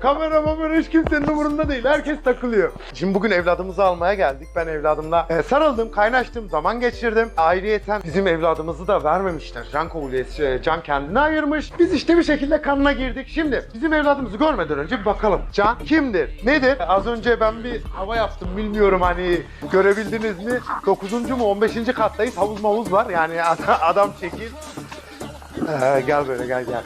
Kamera mamera hiç kimsenin umurunda değil. Herkes takılıyor. Şimdi bugün evladımızı almaya geldik. Ben evladımla e, sarıldım, kaynaştım, zaman geçirdim. Ayrıyeten bizim evladımızı da vermemişler. Can Kovulesi, e, Can kendini ayırmış. Biz işte bir şekilde kanına girdik. Şimdi bizim evladımızı görmeden önce bir bakalım. Can kimdir? Nedir? Az önce ben bir hava yaptım. Bilmiyorum hani görebildiniz mi? 9. mu 15. kattayız. Havuz mavuz var. Yani adam çekil. Ee, gel böyle gel gel.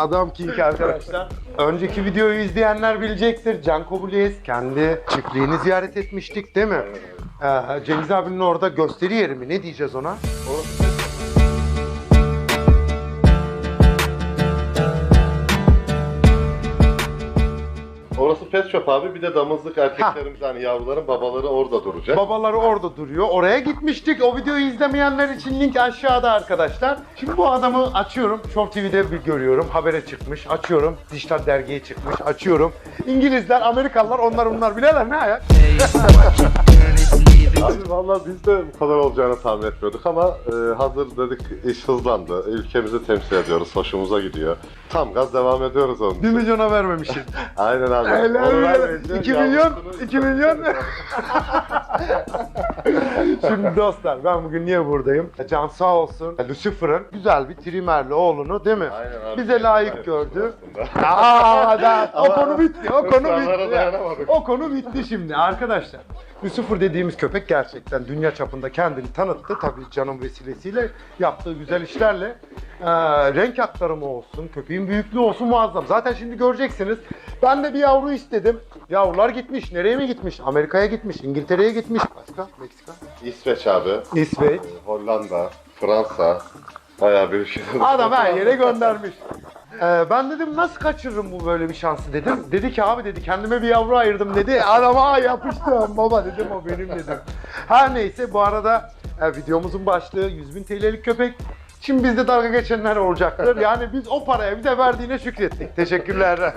Adam King arkadaşlar. Önceki videoyu izleyenler bilecektir. Can Kobulies kendi çiftliğini ziyaret etmiştik değil mi? Ee, Cengiz abinin orada gösteri yeri mi? Ne diyeceğiz ona? Orası pet shop abi. Bir de damızlık erkeklerimiz hani yavruların babaları orada duracak. Babaları orada duruyor. Oraya gitmiştik. O videoyu izlemeyenler için link aşağıda arkadaşlar. Şimdi bu adamı açıyorum. Show TV'de bir görüyorum. Habere çıkmış. Açıyorum. Dijital dergiye çıkmış. Açıyorum. İngilizler, Amerikalılar onlar bunlar bileler ne it, Abi valla biz de bu kadar olacağını tahmin etmiyorduk ama e, hazır dedik iş hızlandı. Ülkemizi temsil ediyoruz. Hoşumuza gidiyor. Tam gaz devam ediyoruz onun 1 için. milyona vermemişiz. Aynen abi. Helal Onu olsun. vermeyince 2 milyon, yavrusunu- 2 milyon. Şimdi dostlar ben bugün niye buradayım? Can sağ olsun Lucifer'ın güzel bir trimerli oğlunu değil mi? Aynen abi. Bize layık gördü. Aa, da, o Ama konu bitti. O konu bitti. dayanamadık. O konu bitti şimdi arkadaşlar. Lucifer dediğimiz köpek gerçekten dünya çapında kendini tanıttı. Tabii canım vesilesiyle yaptığı güzel işlerle. Ee, renk aktarımı olsun, köpeğin büyüklüğü olsun muazzam. Zaten şimdi göreceksiniz. Ben de bir yavru istedim. Yavrular gitmiş. Nereye mi gitmiş? Amerika'ya gitmiş, İngiltere'ye gitmiş. Başka? Meksika? İsveç abi. İsveç. Hollanda. Fransa. Bayağı bir ülkede. Adam her yere göndermiş. Ee, ben dedim nasıl kaçırırım bu böyle bir şansı dedim. Dedi ki abi dedi kendime bir yavru ayırdım dedi. Adama yapıştım baba dedim o benim dedim. Her neyse bu arada e, videomuzun başlığı 100 bin TL'lik köpek. Şimdi bizde dalga geçenler olacaktır. Yani biz o paraya bize verdiğine şükrettik. Teşekkürler.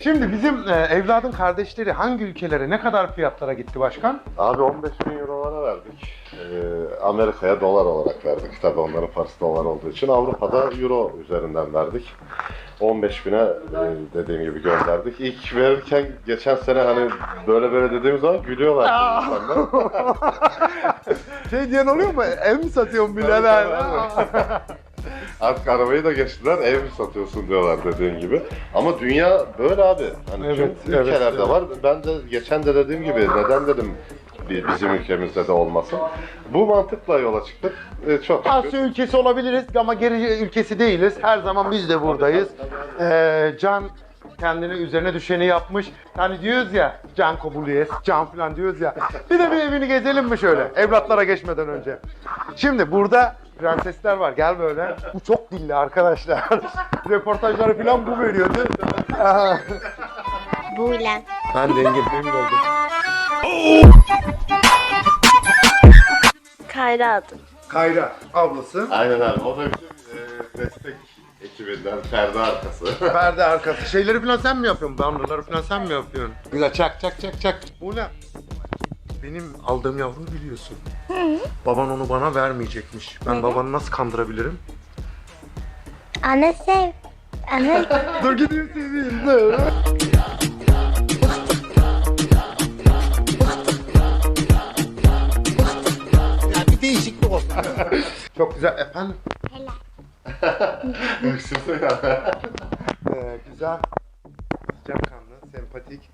Şimdi bizim e, evladın kardeşleri hangi ülkelere ne kadar fiyatlara gitti başkan? Abi 15 bin eurolara verdik. Ee, Amerika'ya dolar olarak verdik. Tabii onların parası dolar olduğu için. Avrupa'da euro üzerinden verdik. 15 bine e, dediğim gibi gönderdik. İlk verirken geçen sene hani böyle böyle dediğimiz zaman gülüyorlar insanlar. Şey diyen oluyor mu? Ev mi satıyorsun birader? Artık arabayı da geçtiler ev mi satıyorsun diyorlar dediğin gibi. Ama dünya böyle abi. Hani Evet, tüm evet, ülkelerde evet. var. Ben de geçen de dediğim gibi neden dedim bizim ülkemizde de olmasın. Bu mantıkla yola çıktık. E, çok şükür. Ülkesi olabiliriz ama geri ülkesi değiliz. Her zaman biz de buradayız. Ee, Can kendine üzerine düşeni yapmış. Hani diyoruz ya Can Kobuliyes, Can falan diyoruz ya. Bir de bir evini gezelim mi şöyle evlatlara geçmeden önce. Şimdi burada prensesler var gel böyle. Bu çok dilli arkadaşlar. Reportajları falan bu veriyordu. Aa, Buğlem. ben de Engin memnun oldum. Kayra adım. Kayra ablası. Aynen abi. O da bizim e, destek ekibinden perde arkası. Perde arkası. Şeyleri falan sen mi yapıyorsun? Bannerları falan sen mi yapıyorsun? Güzel çak çak çak çak. Bu ne? Benim aldığım yavruyu biliyorsun. Baban onu bana vermeyecekmiş. Ben babanı nasıl kandırabilirim? Ana sev. Ana dur gideyim seveyim dur. Değişiklik olsun. Çok güzel efendim. Öksürsün ya. Ee, güzel, sıcakkanlı, sempatik.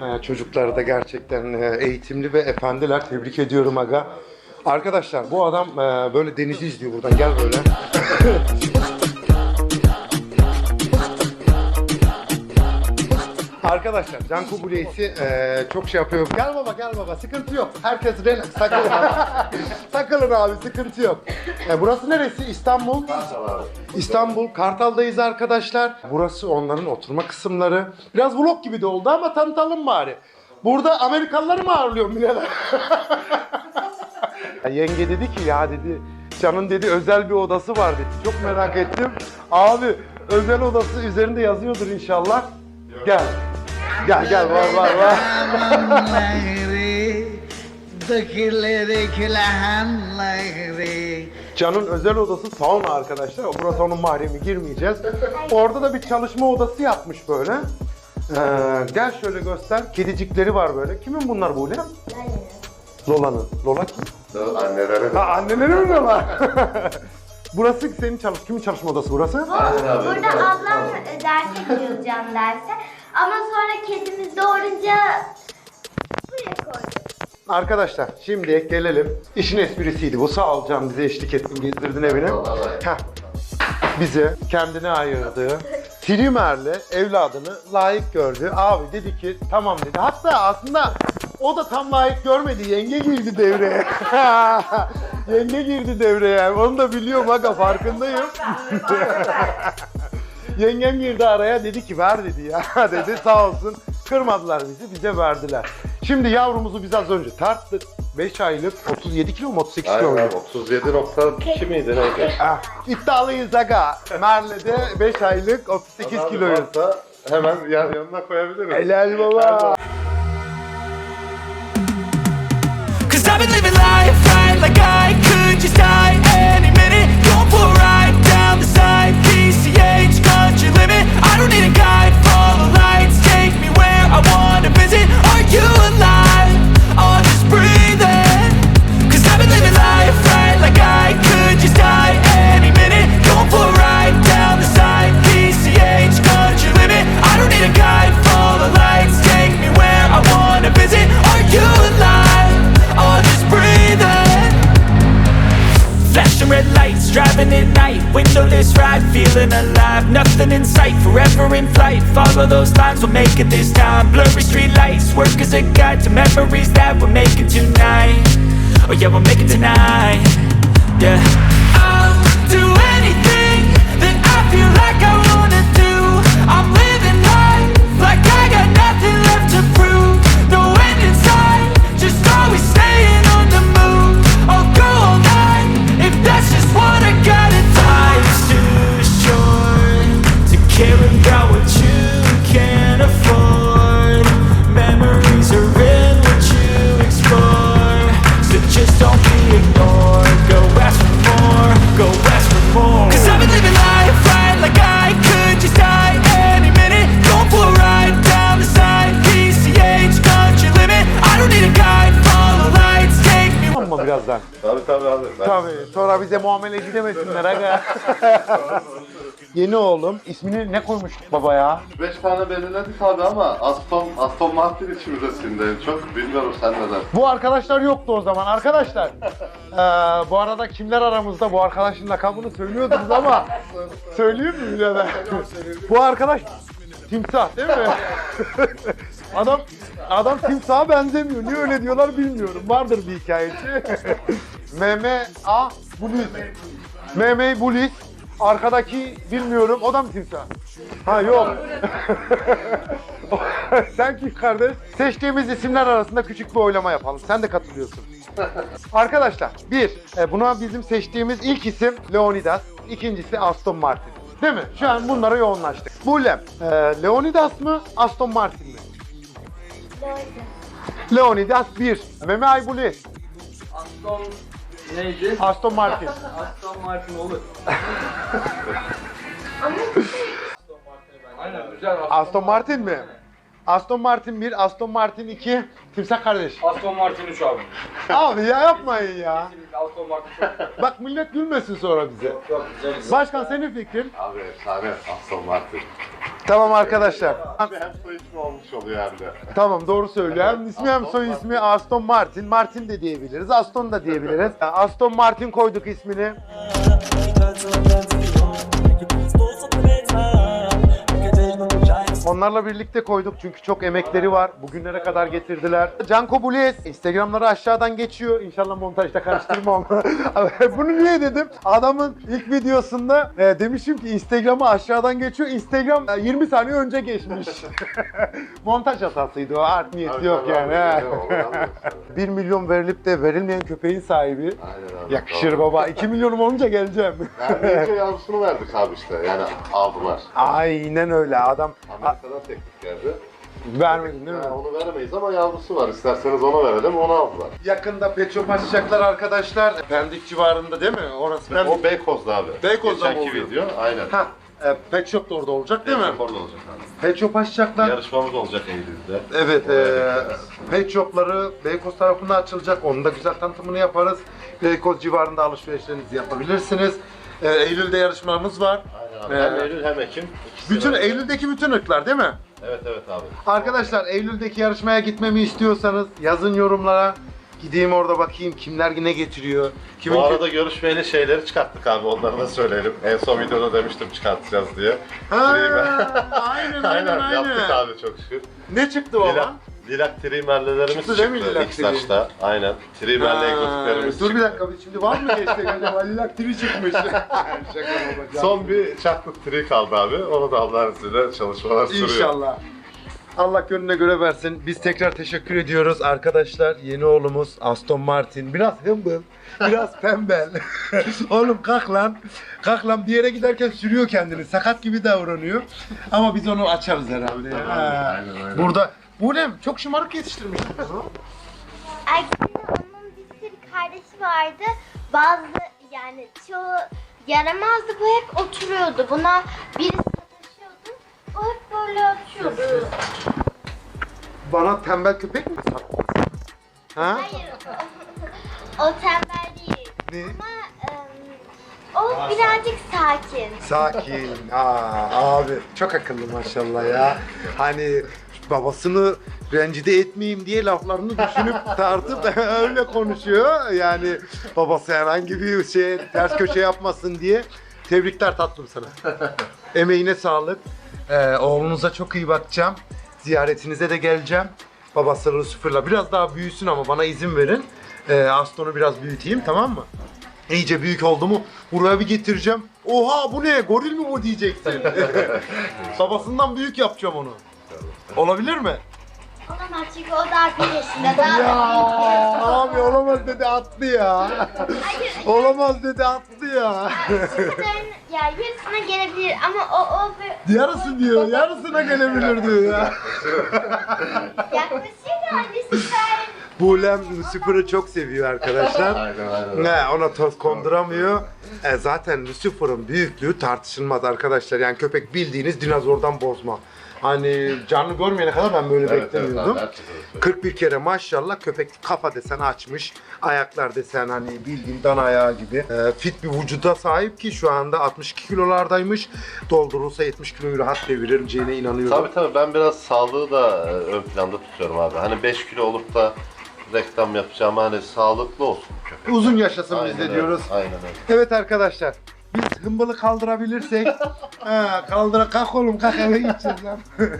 Ee, çocukları da gerçekten e, eğitimli ve efendiler. Tebrik ediyorum aga. Arkadaşlar bu adam e, böyle denizi izliyor buradan. Gel böyle. Arkadaşlar Can Kubuleysi e, çok şey yapıyor. Gel baba gel baba sıkıntı yok. Herkes relax takılın. takılın abi sıkıntı yok. E, burası neresi? İstanbul. İstanbul, Kartal'dayız arkadaşlar. Burası onların oturma kısımları. Biraz vlog gibi de oldu ama tanıtalım bari. Burada Amerikalıları mı ağırlıyorum birader? Yenge dedi ki ya dedi Can'ın dedi özel bir odası var dedi. Çok merak ettim. Abi özel odası üzerinde yazıyordur inşallah. Gel. Gel gel var var var. Can'ın özel odası sauna arkadaşlar. Burası onun mahremi girmeyeceğiz. Orada da bir çalışma odası yapmış böyle. Ee, gel şöyle göster. Kedicikleri var böyle. Kimin bunlar bu Lola'nın. Lola'nın. Lola kim? Annelere de. Ha anneleri mi Lola? burası senin çalış kimin çalışma odası burası? Burada ablam derse gidiyor can derse. Ama sonra kedimiz doğurunca buraya koyduk. Arkadaşlar şimdi gelelim. İşin esprisiydi bu. Sağ ol Can bize eşlik ettin, gezdirdin evine. Heh. Bize kendine ayırdığı Trimer'le evladını layık gördü. Abi dedi ki tamam dedi. Hatta aslında o da tam layık görmedi. Yenge girdi devreye. Yenge girdi devreye. Onu da biliyorum aga farkındayım. Yengem girdi araya dedi ki ver dedi ya dedi sağ olsun kırmadılar bizi bize verdiler. Şimdi yavrumuzu biz az önce tarttık. 5 aylık 37 kilo mu 38 kilo Aynen mu? abi. 37.2 miydi neydi? Ah, iddialıyız aga. Merle'de 5 aylık 38 Abi kiloyuz. varsa Hemen yan, yanına koyabiliriz. Helal baba. Cause I've been living life right like I could just die limit I don't need a guide, follow the lights. Take me where I wanna visit. Are you alive? Or just breathing? Cause I've been living life right like I could just die any minute. Going for a ride down the side. PCH country limit. I don't need a guide, follow the lights. Take me where I wanna visit. Are you alive? Or just breathing? Flashing red lights, driving at night. Windowless ride, feeling alive Nothing in sight, forever in flight. Follow those lines, we'll make it this time. Blurry street lights, work as a guide To memories that we're making tonight. Oh yeah, we'll make it tonight. Yeah. I'll do anything that I feel like Amma birazdan. Tabii tabii abi. Ben Tabii. Sonra bize muamele gidemesinler aga. Yeni oğlum. ismini ne koymuştuk baba ya? 5 tane belirledik abi ama Aston, Aston Martin içimize sindi en çok. Bilmiyorum sen neden. Bu arkadaşlar yoktu o zaman. Arkadaşlar eee, bu arada kimler aramızda bu arkadaşın lakabını söylüyordunuz ama söyleyeyim mi de? bu arkadaş timsah değil mi? adam adam timsaha benzemiyor. Niye öyle diyorlar bilmiyorum. Vardır bir hikayesi. MMA Bulis. MMA Bulis. Arkadaki bilmiyorum. O da mı timsah? Ha yok. Sen kim kardeş? Seçtiğimiz isimler arasında küçük bir oylama yapalım. Sen de katılıyorsun. Arkadaşlar bir, e, buna bizim seçtiğimiz ilk isim Leonidas, ikincisi Aston Martin. Değil mi? Şu an bunlara yoğunlaştık. Bulem, e, Leonidas mı, Aston Martin mi? Leonidas 1, Meme Aybuli, Aston neydi? Aston Martin. Aston Martin olur. Aynen güzel. Aston Martin mi? Aston Martin 1, Aston Martin 2, Timsah kardeş. Aston Martin 3 abi. Abi ya yapmayın ya. Kesinlikle Aston Martin çok Bak millet gülmesin sonra bize. çok güzel. Başkan senin fikrin? Abi efsane Aston Martin. Tamam arkadaşlar. Hem soy ismi olmuş oluyor hem de. Tamam doğru söylüyor. Hem ismi hem soy ismi Aston Martin. Martin de diyebiliriz. Aston da diyebiliriz. Aston Martin koyduk ismini. Onlarla birlikte koyduk çünkü çok emekleri var. Bugünlere kadar getirdiler. Canko Bules. Instagramları aşağıdan geçiyor. İnşallah montajda karıştırmam. Bunu niye dedim? Adamın ilk videosunda e, demişim ki Instagram'ı aşağıdan geçiyor. Instagram e, 20 saniye önce geçmiş. Montaj hatasıydı o. Art niyeti Abi, yok yani. he. oluyor, anlıyorsun. 1 milyon verilip de verilmeyen köpeğin sahibi. Aynen abi. Yakışır Doğru. baba. 2 milyonum olunca geleceğim. Yani önce yavrusunu verdik abi işte. Yani aldılar. Aynen öyle adam. A- Amerika'dan teklif geldi. vermedin değil mi? Yani onu veremeyiz ama yavrusu var. İsterseniz ona verelim, onu aldılar. Yakında pet shop açacaklar arkadaşlar. Pendik civarında değil mi? Orası Pendik. O Beykoz'da abi. Beykoz'da mı Geçenki oluyor? video, aynen. Ha, e, pet shop da orada olacak değil mi? Orada olacak abi. Pet shop açacaklar. Yarışmamız olacak Eylül'de. Evet, e, pet shopları Beykoz tarafında açılacak. Onun da güzel tanıtımını yaparız. Beykoz civarında alışverişlerinizi yapabilirsiniz. E, Eylül'de yarışmamız var. Aynen abi. Ee, Hem Eylül hem Ekim. İkisini Bütün de- Eylül'deki bütün ırklar değil mi? Evet evet abi. Arkadaşlar Eylül'deki yarışmaya gitmemi istiyorsanız yazın yorumlara. Gideyim orada bakayım kimler ne getiriyor. Kimin Bu arada görüşmeli şeyleri çıkarttık abi onları da söyleyelim. En son videoda demiştim çıkartacağız diye. Ha, aynen aynen aynen. yaptık abi çok şükür. Ne çıktı baba? Lilak trimerlerimiz Çıktı mi lilak ilk saçta. Aynen. Trimerle Ha, egzotiklerimiz Dur çıktı. bir dakika şimdi var mı geçti acaba? Lilak TV çıkmış. Şaka baba. Son bir çaklık tri kaldı abi. Onu da Allah'ın izniyle çalışmalar sürüyor. İnşallah. Allah gönlüne göre versin. Biz tekrar teşekkür ediyoruz arkadaşlar. Yeni oğlumuz Aston Martin. Biraz hımbıl, biraz pembel. Oğlum kalk lan. Kalk lan bir yere giderken sürüyor kendini. Sakat gibi davranıyor. Ama biz onu açarız herhalde. Ha. aynen, aynen. Burada bu ne? Çok şımarık yetiştirmişsin bunu. Aksine onun bir sürü kardeşi vardı. Bazı yani çoğu yaramazdı. Bu hep oturuyordu. Buna birisi sataşıyordu. O hep böyle oturuyordu. Bana tembel köpek mi sattın? Ha? Hayır. o tembel değil. Ne? Ama ım, o birazcık sakin. Sakin. Aa, abi çok akıllı maşallah ya. Hani babasını rencide etmeyeyim diye laflarını düşünüp tartıp öyle konuşuyor. Yani babası herhangi bir şey ters köşe yapmasın diye. Tebrikler tatlım sana. Emeğine sağlık. Ee, oğlunuza çok iyi bakacağım. Ziyaretinize de geleceğim. Babası Lucifer'la biraz daha büyüsün ama bana izin verin. Ee, Aston'u biraz büyüteyim tamam mı? İyice büyük oldu mu buraya bir getireceğim. Oha bu ne? Goril mi bu diyeceksin. Babasından büyük yapacağım onu. Olabilir mi? Olamaz çünkü o daha bir yaşında. Daha Ya da abi olamaz dedi attı ya. Hayır. Olamaz dedi attı ya. Şu kadarın ya yarısına gelebilir ama o o bir- Yarısı diyor, yarısına gelebilir diyor ya. yaklaşıyor yani süper. Bulem Lucifer'ı çok seviyor arkadaşlar. Aynen aynen. Ne ona toz konduramıyor. E, zaten Lucifer'ın büyüklüğü tartışılmaz arkadaşlar. Yani köpek bildiğiniz dinozordan bozma. Hani canlı görmeyene kadar ben böyle Evet, evet, beklemiyordum. abi, gerçekten öyle. 41 kere maşallah köpek kafa desen açmış. Ayaklar desen hani bildiğin dan ayağı gibi. E, fit bir vücuda sahip ki şu anda 62 kilolardaymış. Doldurulsa 70 kiloyu rahat devireceğine inanıyorum. Tabii tabii ben biraz sağlığı da e, ön planda tutuyorum abi. Hani 5 kilo olup da reklam yapacağım hani sağlıklı olsun köpek. Uzun yaşasın biz de öyle, diyoruz. Aynen öyle. Evet arkadaşlar. Biz hımbılı kaldırabilirsek ha, kaldıra kalk oğlum kalk eve gideceğiz lan.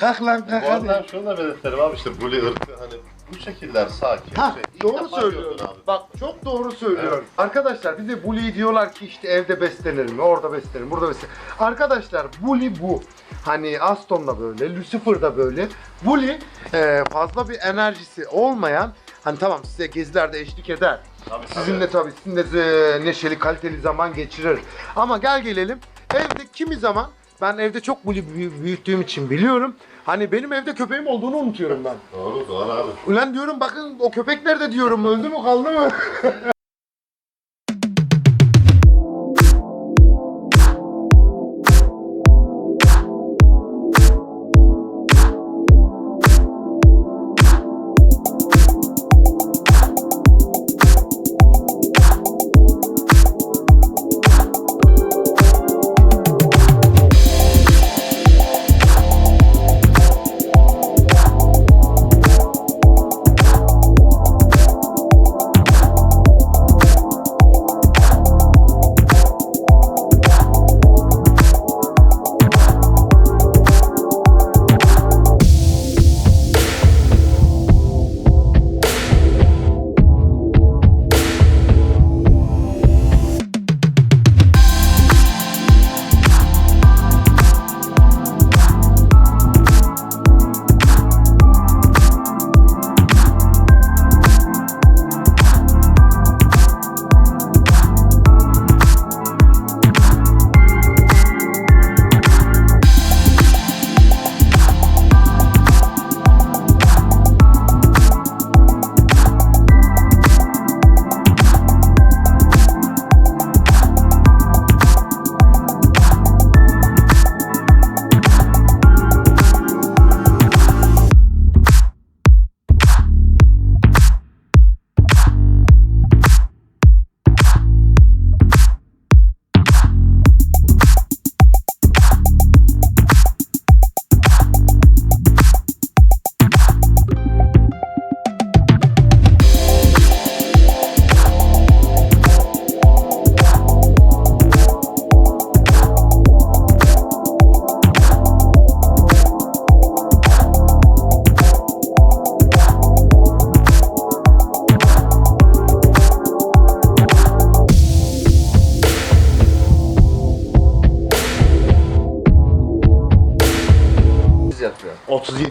kalk lan kalk Bu arada hadi. şunu da belirtelim abi işte bully ırkı hani bu şekiller sakin. Ha, Şey, ilk doğru defa söylüyorsun. abi. Bak çok doğru söylüyorsun. Arkadaşlar bize bully diyorlar ki işte evde beslenir mi, orada beslenir, burada beslenir. Arkadaşlar bully bu. Hani Aston da böyle, Lucifer da böyle. Bully e, fazla bir enerjisi olmayan, hani tamam size gezilerde eşlik eder. Tabii. Sizinle tabii sizinle e, neşeli, kaliteli zaman geçirir. Ama gel gelelim evde kimi zaman ben evde çok büyüttüğüm için biliyorum. Hani benim evde köpeğim olduğunu unutuyorum ben. Doğru doğru abi. Ulan diyorum bakın o köpek nerede diyorum öldü mü kaldı mı?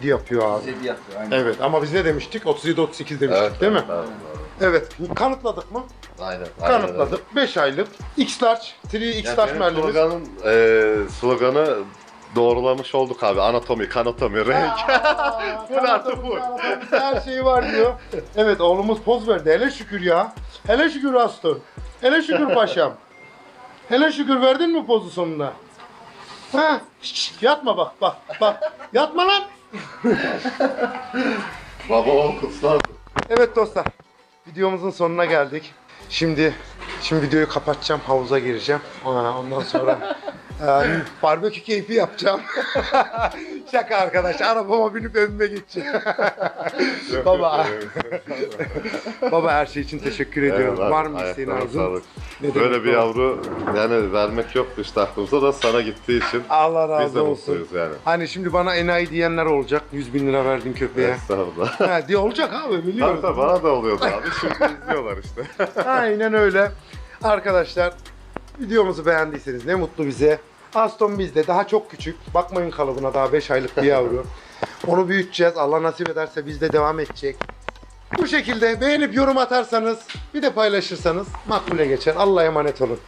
37 yapıyor abi. 7 yapıyor aynen. Evet ama biz ne demiştik? 37 38 demiştik Evet, değil mi? evet, Evet. Kanıtladık mı? Aynen. aynen. Kanıtladık. 5 aylık X large, 3 X large merlimiz. sloganın, e, sloganı doğrulamış olduk abi. Anatomi, kanatomi, renk. Bu ne artık bu? Her şeyi var diyor. Evet oğlumuz poz verdi. Hele şükür ya. Hele şükür Aston. Hele şükür paşam. Hele şükür verdin mi pozu sonunda? Ha? Şşş, yatma bak bak bak. Yatma lan. Baba ol kutsal. Evet dostlar. Videomuzun sonuna geldik. Şimdi şimdi videoyu kapatacağım. Havuza gireceğim. Ondan sonra e, barbekü keyfi yapacağım. Şaka arkadaş. Arabama binip evime gideceğim. Baba. Baba her şey için teşekkür ediyorum. Evet, Var mı ayaklarına isteğin arzun? sağlık. Ne demek Böyle bir baba? yavru yani vermek yoktu işte aklımıza da sana gittiği için Allah biz de razı olsun. mutluyuz yani. Hani şimdi bana enayi diyenler olacak. 100 bin lira verdin köpeğe. Estağfurullah. ha, diye olacak abi Tabii biliyorum. tabii bana da oluyordu abi. Şimdi izliyorlar işte. Aynen öyle. Arkadaşlar videomuzu beğendiyseniz ne mutlu bize. Aston bizde daha çok küçük. Bakmayın kalıbına daha 5 aylık bir yavru. Onu büyüteceğiz. Allah nasip ederse bizde devam edecek. Bu şekilde beğenip yorum atarsanız bir de paylaşırsanız makbule geçer. Allah'a emanet olun.